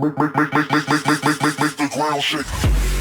make the ground shake.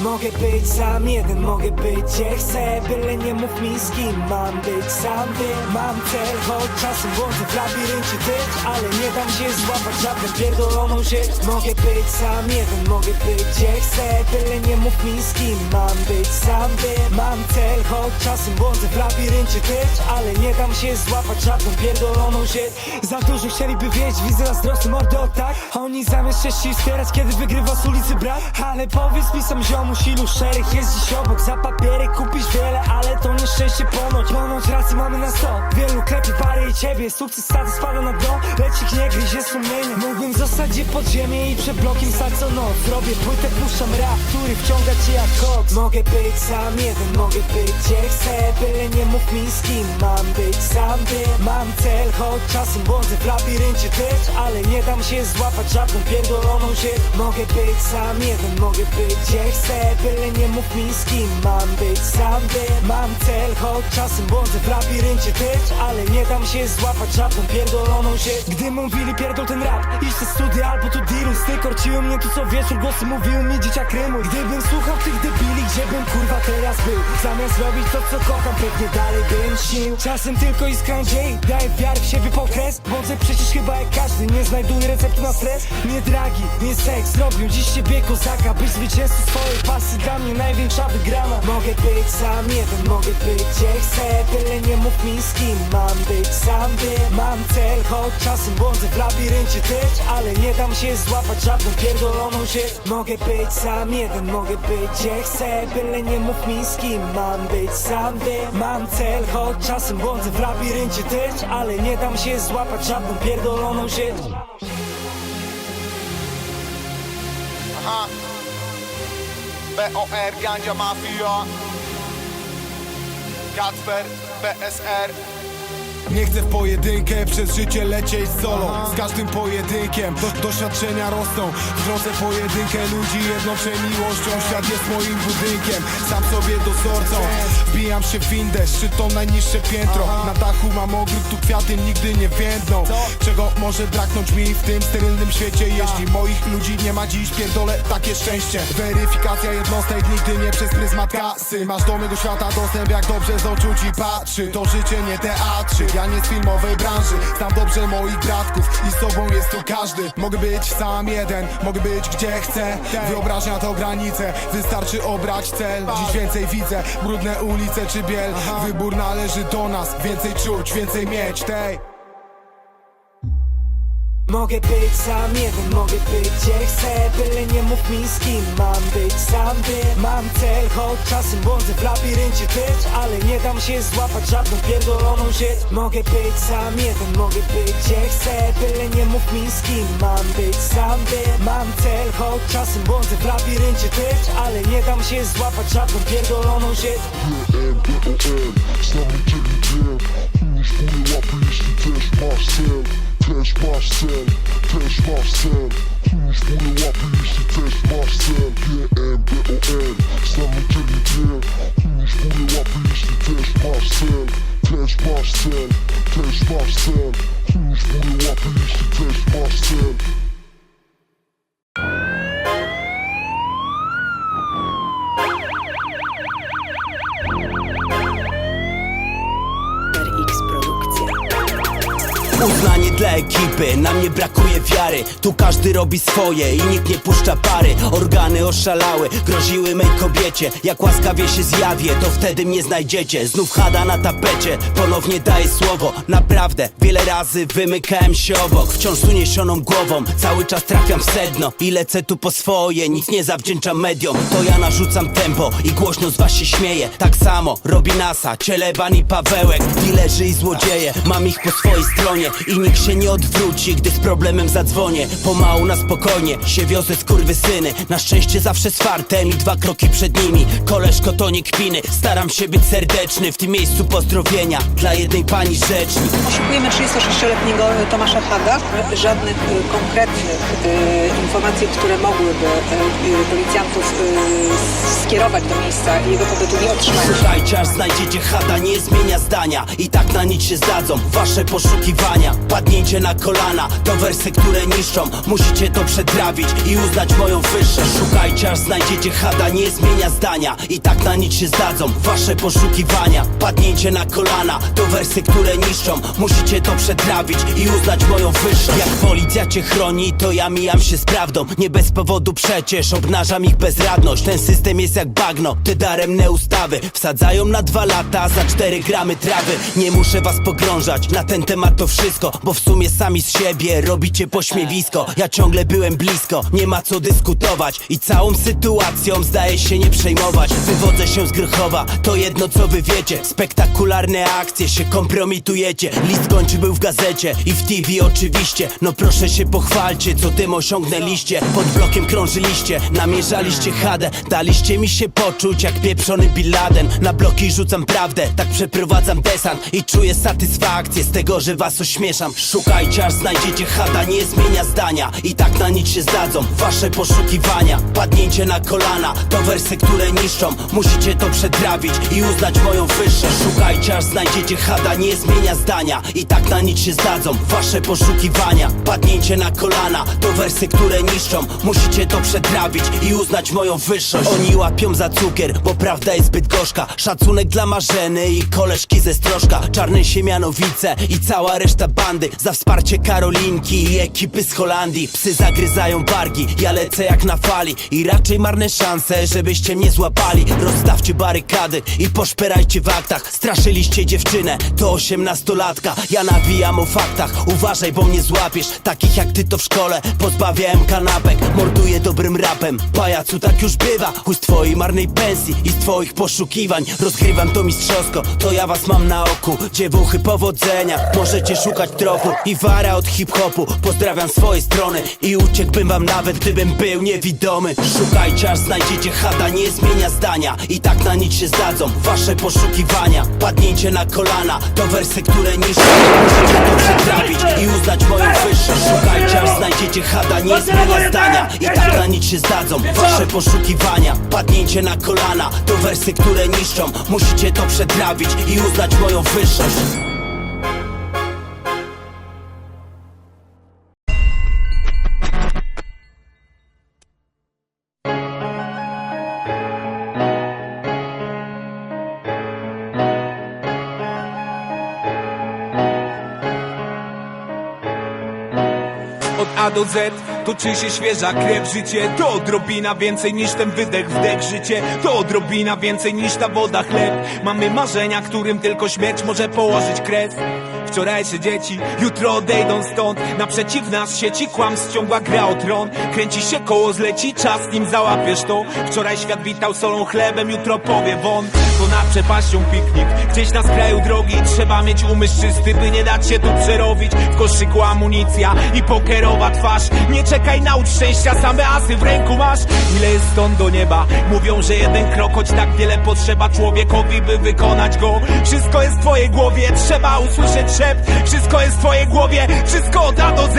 Mogę być sam jeden, mogę być gdzie chcę Byle nie mów mi z kim mam być. Sam wiem, mam cel, choć czasem błądzę w labiryncie tych Ale nie dam się złapać żadną pierdoloną rzecz. Mogę być sam jeden, mogę być gdzie chcę Byle nie mów mi z kim mam być. Sam wiem, mam cel, choć czasem błądzę w labiryncie tych Ale nie dam się złapać żadną pierdoloną rzecz. Za dużo chcieliby wiedzieć, widzę zazdrosny mordo, tak? Oni zamiast szczęście wspierać, kiedy wygrywa z ulicy brat? Ale powiedz mi sam ziomuś, ilu szereg jest dziś obok. Za papiery kupisz wiele, ale to nieszczęście ponoć. Ponoć racji mamy na sto. Wielu klepie pary i ciebie. Sukces stady spada na dno, lecz ich nie gryzie sumienie. Mógłbym zostać gdzie pod ziemię i przed blokiem stać co noc. Robię płytę, puszczam rap, który wciąga cię jak koks. Mogę być sam jeden, mogę być gdzie chcę Byle nie mów mi z kim mam być. Sam wiem, mam cel, choć czasem błądzę w labiryncie też Ale nie dam się złapać żadną pierdoloną rzecz Mogę być sam jeden, mogę być gdzie chcę. Byle nie mów mi z kim mam być Sam. Wiem, mam cel, choć czasem błądzę w labiryncie też. Ale nie dam się złapać żadną pierdoloną rzecz Gdy mówili pierdol ten rap, idź te studia albo tu dealuj Styk korciły mnie tu co wieczór, głosy mówiły mi dzieciak rymuj. Gdybym słuchał tych debili, gdzie bym kurwa teraz był? Zamiast robić to co kocham, pewnie dalej bym śnił. Czasem tylko iskra nadziei, daję wiarę w siebie pokres Bądź przecież chyba jak każdy, nie znajduję recepty na stres? Nie dragi, nie seks, robią dziś siebie kozaka Byś zwycięzcą swojej pasy, dla mnie największa wygrana. Mogę być sam jeden, mogę być gdzie chcę. Tyle nie mów mi z kim mam być Sam. Wiem, mam cel, choć czasem błądzę w labiryncie też Ale nie dam się złapać żadną pierdoloną rzecz Mogę być sam jeden, mogę być gdzie chcę. Byle nie mów mi z kim mam być Sam. Wiem, mam cel, choć czasem błądzę w labiryncie też Ale nie dam się złapać żadną pierdoloną rzecz Aha. BOR, Gandzia Mafia. Kacper, PSR. Nie chcę w pojedynkę, przez życie lecieć solo. Z każdym pojedynkiem do, doświadczenia rosną. W drodze pojedynkę ludzi jednoczej miłością Świat jest moim budynkiem, sam sobie dozorcą. Wbijam się w windę, szczytą najniższe piętro? Na dachu mam ogród, tu kwiaty nigdy nie więdną. Czego może braknąć mi w tym sterylnym świecie? Jeśli moich ludzi nie ma dziś, pierdolę takie szczęście. Weryfikacja jednostek nigdy nie przez pryzmat kasy. Masz do mego świata dostęp, jak dobrze z oczu ci patrzy. To życie nie teatrzyk, ja nie z filmowej branży Znam dobrze moich bratków i z sobą jest tu każdy. Mogę być sam jeden, mogę być gdzie chcę. Wyobraźnia to granice, wystarczy obrać cel. Dziś więcej widzę, brudne ulice czy biel. Wybór należy do nas, więcej czuć, więcej mieć tej Mogę być sam jeden, mogę być gdzie chcę Byle nie mów mi z kim mam być. Sam wiem, mam cel, choć czasem błądzę w labiryncie też Ale nie dam się złapać żadną pierdoloną rzecz Mogę być sam jeden, mogę być gdzie chcę Byle nie mów mi z kim mam być. Sam wiem, mam cel, choć czasem błądzę w labiryncie też Ale nie dam się złapać żadną pierdoloną rzecz znamy dzieli wiem. Góry łapy, jeśli też masz cel Test my cell, test my cell. Who's gonna wipe this? Test my başsel Teş başsel Kurmuş buraya bir işi teş başsel G-M-B-O-L Samı keride Kurmuş buraya bir işi teş başsel Teş başsel Teş başsel Kurmuş buraya bir Test my cell. Ekipy, nam nie brakuje wiary. Tu każdy robi swoje i nikt nie puszcza pary. Organy oszalały, groziły mej kobiecie. Jak łaskawie się zjawię, to wtedy mnie znajdziecie. Znów hada na tapecie, ponownie daję słowo. Naprawdę, wiele razy wymykałem się obok. Wciąż z uniesioną głową, cały czas trafiam w sedno. I lecę tu po swoje, nic nie zawdzięczam mediom. To ja narzucam tempo i głośno z was się śmieje Tak samo robi NASA, Cieleban i Pawełek. Dilerzy i złodzieje, mam ich po swojej stronie I nikt się nie odwróci, gdy z problemem zadzwonię Pomału na spokojnie, się wiozę syny. Na szczęście zawsze z fartem i dwa kroki przed nimi Koleżko to nie kpiny, staram się być serdeczny W tym miejscu pozdrowienia dla jednej pani Poszukujemy 36-letniego Tomasza Haga. Żadnych y, konkretnych y, informacji które mogłyby e, y, policjantów y, skierować do miejsca jego pobytu nie otrzymali. Słuchajcie, aż znajdziecie chata, nie zmienia zdania I tak na nic się zdadzą wasze poszukiwania Padnięcie na kolana, to wersy, które niszczą. Musicie to przetrawić i uznać moją wyższość. Szukajcie, aż znajdziecie chata, nie zmienia zdania. I tak na nic się zdadzą wasze poszukiwania. Padnięcie na kolana, to wersy, które niszczą. Musicie to przetrawić i uznać moją wyższość. Jak policja cię chroni, to ja mijam się z prawdą. Nie bez powodu przecież, obnażam ich bezradność. Ten system jest jak bagno, te daremne ustawy Wsadzają na dwa lata za cztery gramy trawy. Nie muszę was pogrążać na ten temat to wszystko Bo w sumie sami z siebie robicie pośmiewisko. Ja ciągle byłem blisko, nie ma co dyskutować. I całą sytuacją zdaje się nie przejmować. Wywodzę się z Grychowa, to jedno co wy wiecie. Spektakularne akcje, się kompromitujecie. List kończy był w gazecie i w TV oczywiście. No proszę się pochwalcie, co tym osiągnęliście. Pod blokiem krążyliście, namierzaliście hadę. Daliście mi się poczuć jak pieprzony Bin Laden. Na bloki rzucam prawdę, tak przeprowadzam desant I czuję satysfakcję z tego, że was ośmieszam. Szukajcie aż znajdziecie chata, nie zmienia zdania. I tak na nic się zdadzą wasze poszukiwania. Padnięcie na kolana, to wersy, które niszczą. Musicie to przetrawić i uznać moją wyższość. Szukajcie aż znajdziecie chata, nie zmienia zdania. I tak na nic się zdadzą wasze poszukiwania. Padnięcie na kolana, to wersy, które niszczą. Musicie to przetrawić i uznać moją wyższość. Oni łapią za cukier, bo prawda jest zbyt gorzka. Szacunek dla Marzeny i koleżki ze Strożka. Czarne Siemianowice i cała reszta bandy Za wsparcie Karolinki i ekipy z Holandii. Psy zagryzają bargi, ja lecę jak na fali. I raczej marne szanse, żebyście mnie złapali. Rozstawcie barykady i poszperajcie w aktach. Straszyliście dziewczynę, to osiemnastolatka. Ja nawijam o faktach, uważaj, bo mnie złapiesz. Takich jak ty to w szkole, pozbawiałem kanapek. Morduję dobrym rapem, pajacu tak już bywa. Chuj z twojej marnej pensji i z twoich poszukiwań. Rozgrywam to mistrzowsko, to ja was mam na oku. Dziewuchy powodzenia, możecie szukać tropu I wara od hip-hopu, pozdrawiam swoje strony I uciekłbym wam nawet gdybym był niewidomy. Szukajcie aż znajdziecie chata, nie zmienia zdania. I tak na nic się zdadzą wasze poszukiwania Padnięcie na kolana, to wersy, które niszczą Musicie to przetrawić i uznać moją wyższość. Szukajcie aż znajdziecie chata, nie zmienia zdania. I tak na nic się zdadzą wasze poszukiwania Padnięcie na kolana, to wersy, które niszczą. Musicie to przetrawić i uznać moją wyższość Od A do Z. Toczy się świeża krew Życie? To odrobina więcej niż ten wydech, wdech Życie. To odrobina więcej niż ta woda, chleb. Mamy marzenia, którym tylko śmierć może położyć kres Wczorajsze dzieci, jutro odejdą stąd. Naprzeciw nas sieci kłamstw ciągła gra o tron. Kręci się koło, zleci czas, nim załapiesz to. Wczoraj świat witał solą chlebem, jutro powie won. Ponad przepaścią piknik, gdzieś na skraju drogi Trzeba mieć umysł czysty, by nie dać się tu przerobić. W koszyku amunicja i pokerowa twarz. Nie czekaj, naucz szczęścia, same asy w ręku masz. Ile jest stąd do nieba? Mówią, że jeden krok, choć tak wiele potrzeba człowiekowi, by wykonać go. Wszystko jest w twojej głowie, trzeba usłyszeć Wszystko jest w twojej głowie, wszystko od A do Z.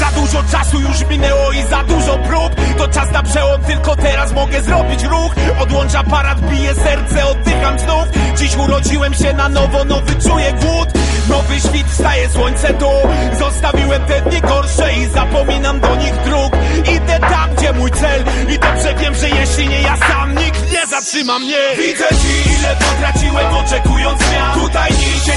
Za dużo czasu już minęło i za dużo prób. To czas na przełom, tylko teraz mogę zrobić ruch. Odłącz aparat, bije serce, oddycham znów. Dziś urodziłem się na nowo, nowy czuję głód. Nowy świt, wstaje słońce tu. Zostawiłem te dni gorsze i zapominam do nich dróg. Idę tam, gdzie mój cel. I dobrze wiem, że jeśli nie ja sam, nikt nie zatrzyma mnie. Widzę ci, ile potraciłem oczekując zmian. Tutaj nic